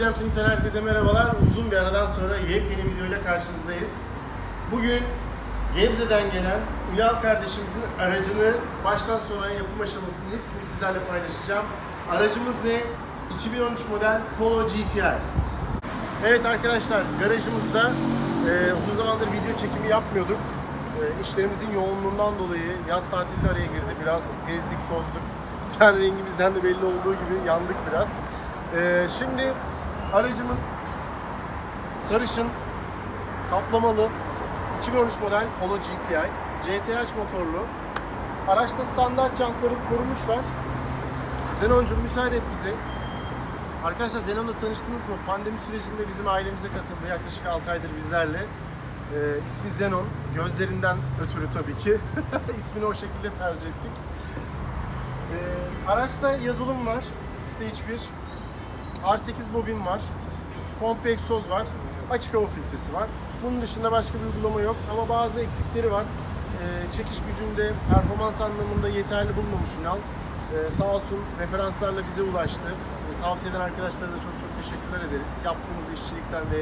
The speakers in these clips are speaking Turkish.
Carpe Tunik'ten herkese merhabalar. Uzun bir aradan sonra yepyeni videoyla karşınızdayız. Bugün Gebze'den gelen Ünal kardeşimizin aracını baştan sona yapım aşamasını hepsini sizlerle paylaşacağım. Aracımız ne? 2013 model Polo GTI. Evet arkadaşlar garajımızda e, uzun zamandır video çekimi yapmıyorduk. E, işlerimizin yoğunluğundan dolayı yaz tatili araya girdi. Biraz gezdik, tozduk. Ten rengimizden de belli olduğu gibi yandık biraz. E, şimdi aracımız sarışın, kaplamalı, 2013 model Polo GTI. GTH motorlu. Araçta standart jantları korumuşlar. Zenoncuğum müsaade et bize. Arkadaşlar Zenon'la tanıştınız mı? Pandemi sürecinde bizim ailemize katıldı. Yaklaşık 6 aydır bizlerle. Ee, ismi Zenon. Gözlerinden ötürü tabii ki. İsmini o şekilde tercih ettik. Ee, araçta yazılım var. Stage 1. R8 bobin var. Komple egzoz var. Açık hava filtresi var. Bunun dışında başka bir uygulama yok ama bazı eksikleri var. Ee, çekiş gücünde, performans anlamında yeterli bulmamış Ünal. Ee, sağ olsun referanslarla bize ulaştı. Ee, tavsiye eden arkadaşlara da çok çok teşekkürler ederiz. Yaptığımız işçilikten ve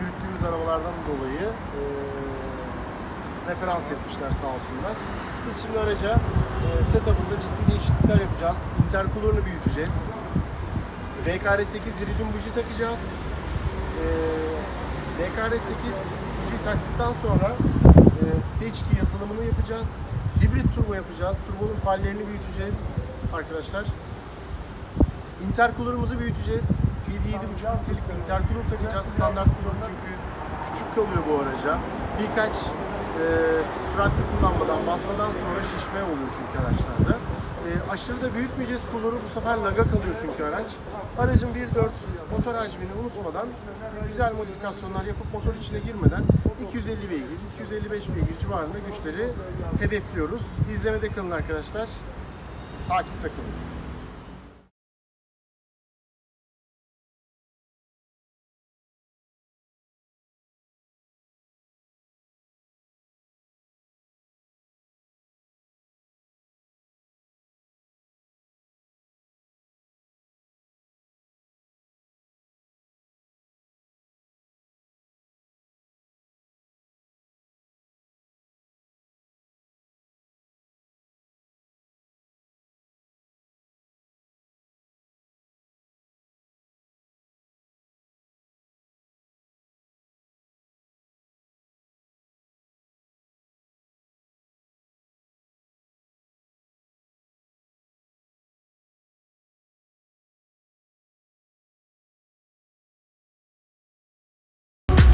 yürüttüğümüz arabalardan dolayı ee, referans etmişler sağ olsunlar. Biz şimdi araca e, setup'ında ciddi değişiklikler yapacağız. Intercooler'ını büyüteceğiz. DKR8 iridium buji takacağız. Ee, DKR8 bujiyi taktıktan sonra e, Stage 2 yazılımını yapacağız. Hibrit turbo yapacağız. Turbonun pallerini büyüteceğiz arkadaşlar. Intercooler'ımızı büyüteceğiz. 7-7,5 litrelik bir intercooler takacağız. Standart cooler çünkü küçük kalıyor bu araca. Birkaç e, süratli kullanmadan, basmadan sonra şişme oluyor çünkü araçlarda. E, aşırı da büyütmeyeceğiz cooler'ı. Bu sefer laga kalıyor çünkü araç. Aracın 1.4 motor hacmini unutmadan güzel modifikasyonlar yapıp motor içine girmeden 250 beygir, 255 beygir civarında güçleri hedefliyoruz. İzlemede kalın arkadaşlar. Takipte kalın.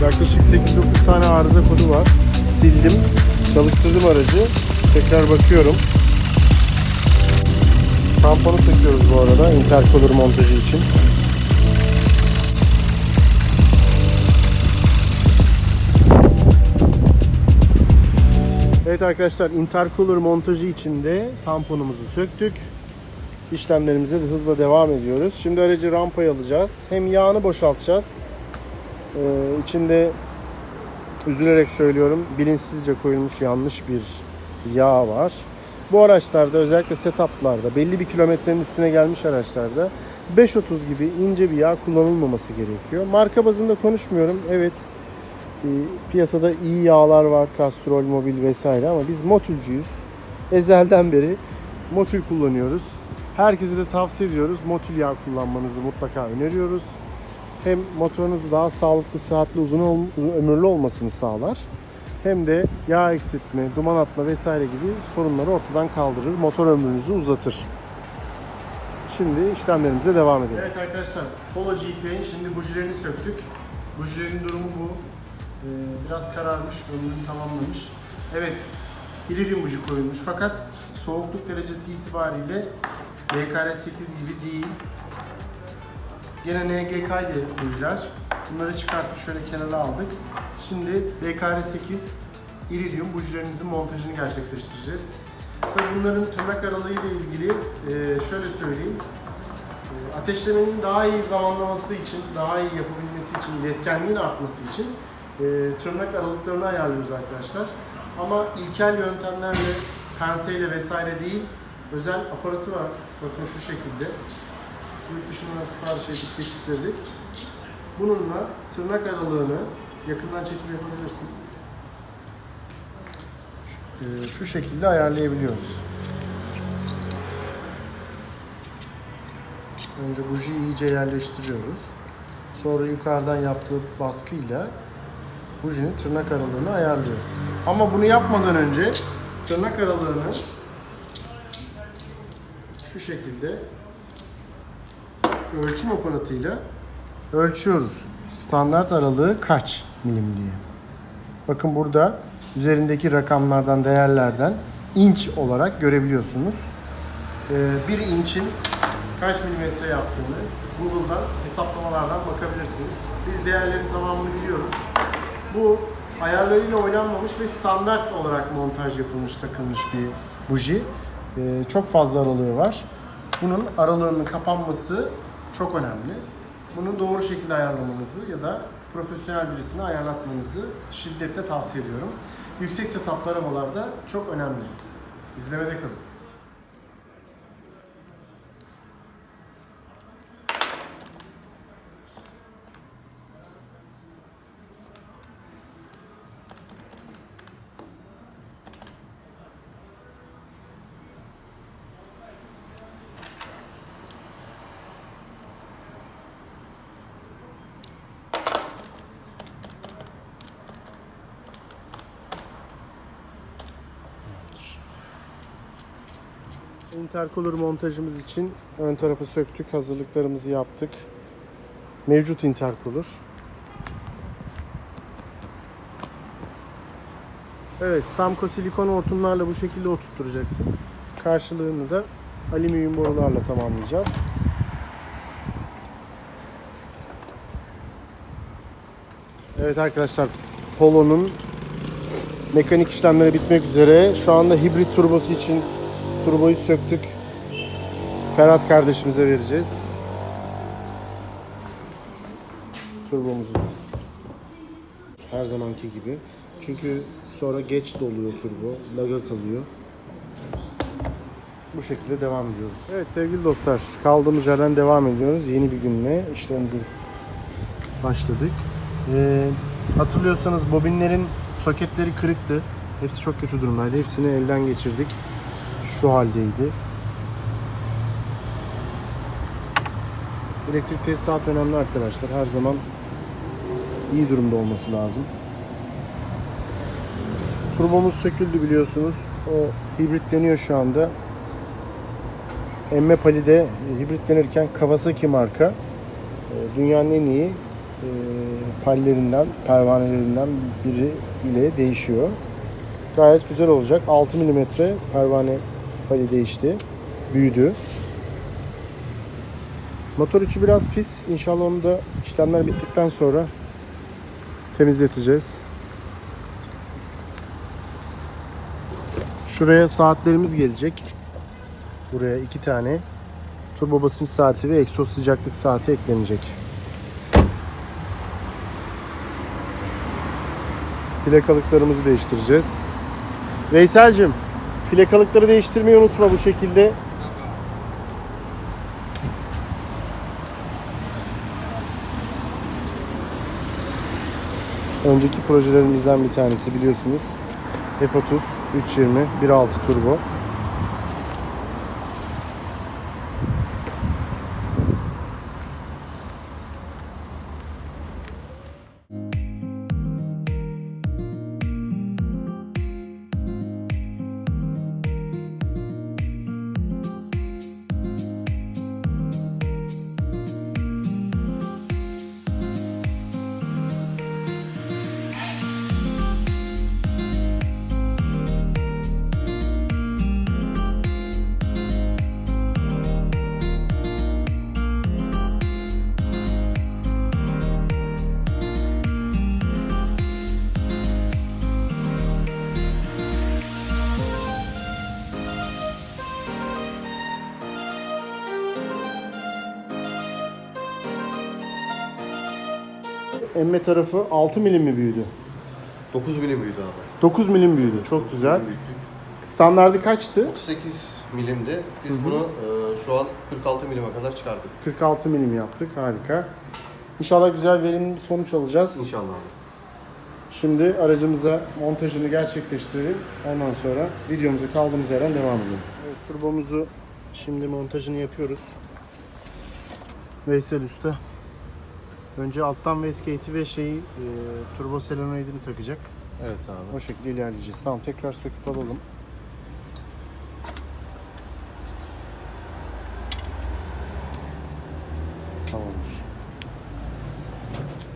Yaklaşık 8-9 tane arıza kodu var. Sildim, çalıştırdım aracı. Tekrar bakıyorum. Tamponu söküyoruz bu arada intercooler montajı için. Evet arkadaşlar intercooler montajı için de tamponumuzu söktük. İşlemlerimize de hızla devam ediyoruz. Şimdi aracı rampaya alacağız. Hem yağını boşaltacağız. Ee, içinde üzülerek söylüyorum bilinçsizce koyulmuş yanlış bir yağ var. Bu araçlarda özellikle setuplarda belli bir kilometrenin üstüne gelmiş araçlarda 5.30 gibi ince bir yağ kullanılmaması gerekiyor. Marka bazında konuşmuyorum. Evet e, piyasada iyi yağlar var. Castrol, Mobil vesaire ama biz Motülcüyüz. Ezelden beri Motul kullanıyoruz. Herkese de tavsiye ediyoruz. Motul yağ kullanmanızı mutlaka öneriyoruz hem motorunuz daha sağlıklı, sıhhatli, uzun ömürlü olmasını sağlar. Hem de yağ eksiltme, duman atma vesaire gibi sorunları ortadan kaldırır. Motor ömrünüzü uzatır. Şimdi işlemlerimize devam edelim. Evet arkadaşlar, Polo GT'nin şimdi bujilerini söktük. Bujilerin durumu bu. Ee, biraz kararmış, ömrünü tamamlamış. Evet, iridium buji koyulmuş fakat soğukluk derecesi itibariyle DKR8 gibi değil. Gene NGK diye bujiler. Bunları çıkarttık şöyle kenara aldık. Şimdi BKR8 iridium bujilerimizin montajını gerçekleştireceğiz. Tabii bunların tırnak aralığı ile ilgili e, şöyle söyleyeyim. E, Ateşlemenin daha iyi zamanlaması için, daha iyi yapabilmesi için, iletkenliğin artması için e, tırnak aralıklarını ayarlıyoruz arkadaşlar. Ama ilkel yöntemlerle, penseyle vesaire değil, özel aparatı var. Bakın şu şekilde yurt dışından sipariş edip getirttirdik. bununla tırnak aralığını yakından çekim yapabilirsin. Şu, e, şu şekilde ayarlayabiliyoruz. Önce bujiyi iyice yerleştiriyoruz. Sonra yukarıdan yaptığı baskıyla bujinin tırnak aralığını ayarlıyor. Ama bunu yapmadan önce tırnak aralığını şu şekilde ölçüm aparatıyla ölçüyoruz. Standart aralığı kaç milim diye. Bakın burada üzerindeki rakamlardan, değerlerden inç olarak görebiliyorsunuz. Ee, bir inçin kaç milimetre yaptığını Google'dan hesaplamalardan bakabilirsiniz. Biz değerlerin tamamını biliyoruz. Bu ayarlarıyla oynanmamış ve standart olarak montaj yapılmış, takılmış bir buji. Ee, çok fazla aralığı var. Bunun aralığının kapanması çok önemli. Bunu doğru şekilde ayarlamanızı ya da profesyonel birisine ayarlatmanızı şiddetle tavsiye ediyorum. Yüksek setuplı arabalarda çok önemli. İzlemede kalın. Intercooler montajımız için ön tarafı söktük, hazırlıklarımızı yaptık. Mevcut intercooler. Evet, Samco silikon hortumlarla bu şekilde oturtturacaksın. Karşılığını da alüminyum borularla tamamlayacağız. Evet arkadaşlar, Polo'nun mekanik işlemleri bitmek üzere. Şu anda hibrit turbosu için turboyu söktük. Ferhat kardeşimize vereceğiz. Turbomuzu. Her zamanki gibi. Çünkü sonra geç doluyor turbo. Laga kalıyor. Bu şekilde devam ediyoruz. Evet sevgili dostlar kaldığımız yerden devam ediyoruz. Yeni bir günle işlerimize başladık. Ee, hatırlıyorsanız bobinlerin soketleri kırıktı. Hepsi çok kötü durumdaydı. Hepsini elden geçirdik. Şu haldeydi. Elektrik tesisat önemli arkadaşlar. Her zaman iyi durumda olması lazım. Turbomuz söküldü biliyorsunuz. O hibritleniyor şu anda. Emme Pali'de hibritlenirken Kawasaki marka e, dünyanın en iyi e, pallerinden, pervanelerinden biri ile değişiyor. Gayet güzel olacak. 6 mm pervane pali değişti. Büyüdü. Motor içi biraz pis. İnşallah onu da işlemler bittikten sonra temizleteceğiz. Şuraya saatlerimiz gelecek. Buraya iki tane turbo basınç saati ve egzoz sıcaklık saati eklenecek. Plakalıklarımızı değiştireceğiz. Veysel'cim plakalıkları değiştirmeyi unutma bu şekilde. Önceki projelerimizden bir tanesi biliyorsunuz. F30 320 1.6 turbo. Emme tarafı 6 milim mi büyüdü? 9 milim büyüdü abi. 9 milim büyüdü. Çok güzel. Standardı kaçtı? 38 milimdi. Biz bunu e, şu an 46 milime kadar çıkardık. 46 milim yaptık. Harika. İnşallah güzel verimli bir sonuç alacağız. İnşallah abi. Şimdi aracımıza montajını gerçekleştirelim. Ondan sonra videomuza kaldığımız yerden devam edelim. Evet, turbomuzu şimdi montajını yapıyoruz. Veysel Usta. Önce alttan wastegate'i ve şeyi e, turbo solenoidini takacak. Evet abi. O şekilde ilerleyeceğiz. Tamam tekrar söküp alalım. Tamamdır.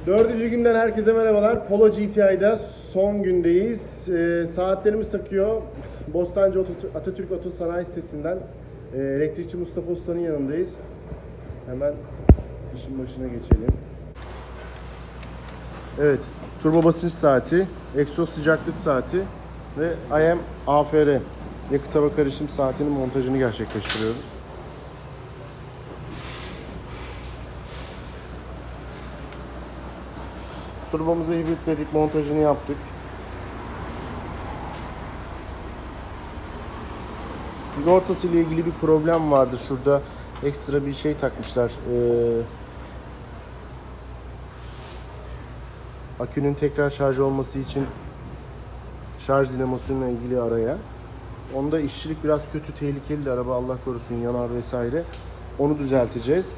Dördüncü günden herkese merhabalar. Polo GTI'da son gündeyiz. Ee, saatlerimiz takıyor. Bostancı Atatürk Oto Sanayi sitesinden e, elektrikçi Mustafa Usta'nın yanındayız. Hemen işin başına geçelim. Evet, turbo basınç saati, egzoz sıcaklık saati ve IM AFR yakıt hava karışım saatinin montajını gerçekleştiriyoruz. Turbomuzu hibritledik, montajını yaptık. Sigortası ile ilgili bir problem vardı. Şurada ekstra bir şey takmışlar. Ee, akünün tekrar şarj olması için şarj dinamosuyla ilgili araya. Onda işçilik biraz kötü, tehlikeli de araba Allah korusun yanar vesaire. Onu düzelteceğiz.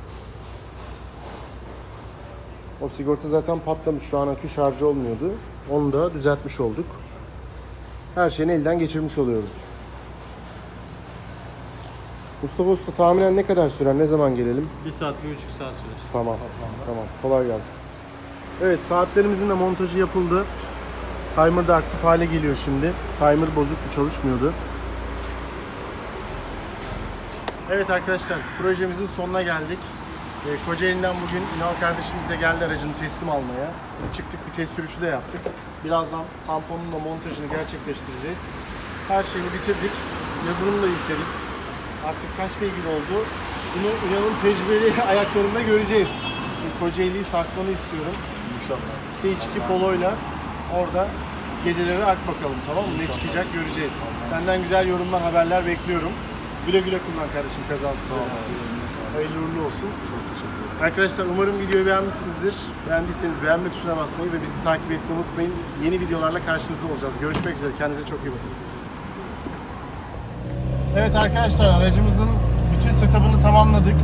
O sigorta zaten patlamış. Şu an akü şarj olmuyordu. Onu da düzeltmiş olduk. Her şeyini elden geçirmiş oluyoruz. Mustafa Usta tahminen ne kadar sürer? Ne zaman gelelim? Bir saat, bir buçuk saat sürer. Tamam. Tamam. Kolay gelsin. Evet saatlerimizin de montajı yapıldı. Timer da aktif hale geliyor şimdi. Timer bozuktu çalışmıyordu. Evet arkadaşlar projemizin sonuna geldik. Ee, Kocaeli'nden bugün Ünal kardeşimiz de geldi aracını teslim almaya. Çıktık bir test sürüşü de yaptık. Birazdan tamponunla montajını gerçekleştireceğiz. Her şeyini bitirdik. Yazılımı da yükledik. Artık kaç beygir oldu? Bunu Ünal'ın tecrübeli ayaklarında göreceğiz. Kocaeli'yi sarsmanı istiyorum. İnşallah. Stage 2 poloyla orada geceleri ak bakalım tamam mı? Ne çıkacak göreceğiz. Senden güzel yorumlar, haberler bekliyorum. Güle güle kullan kardeşim kazasız belasız. Hayırlı uğurlu olsun. Çok teşekkür ederim. Arkadaşlar umarım videoyu beğenmişsinizdir. Beğendiyseniz beğenme tuşuna basmayı ve bizi takip etmeyi unutmayın. Yeni videolarla karşınızda olacağız. Görüşmek üzere. Kendinize çok iyi bakın. Evet arkadaşlar aracımızın bütün setup'ını tamamladık.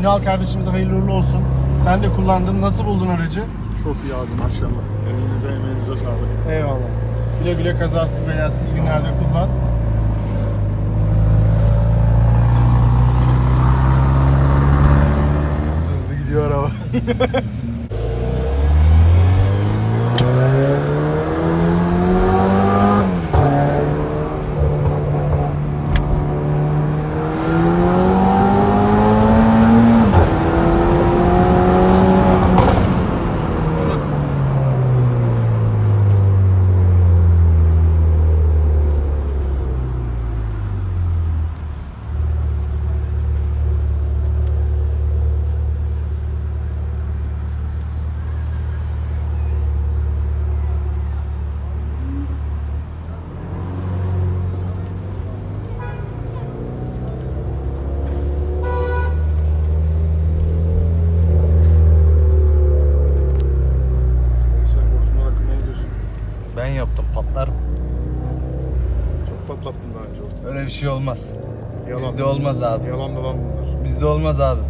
Ünal kardeşimize hayırlı uğurlu olsun. Sen de kullandın. Nasıl buldun aracı? Çok iyi abi maşallah. Elinize emeğinize sağlık. Eyvallah. Güle güle kazasız belasız günlerde kullan. Hızlı gidiyor araba. bir şey olmaz. Yalan. Bizde olmaz abi. Yalan dolan bunlar. Bizde olmaz abi.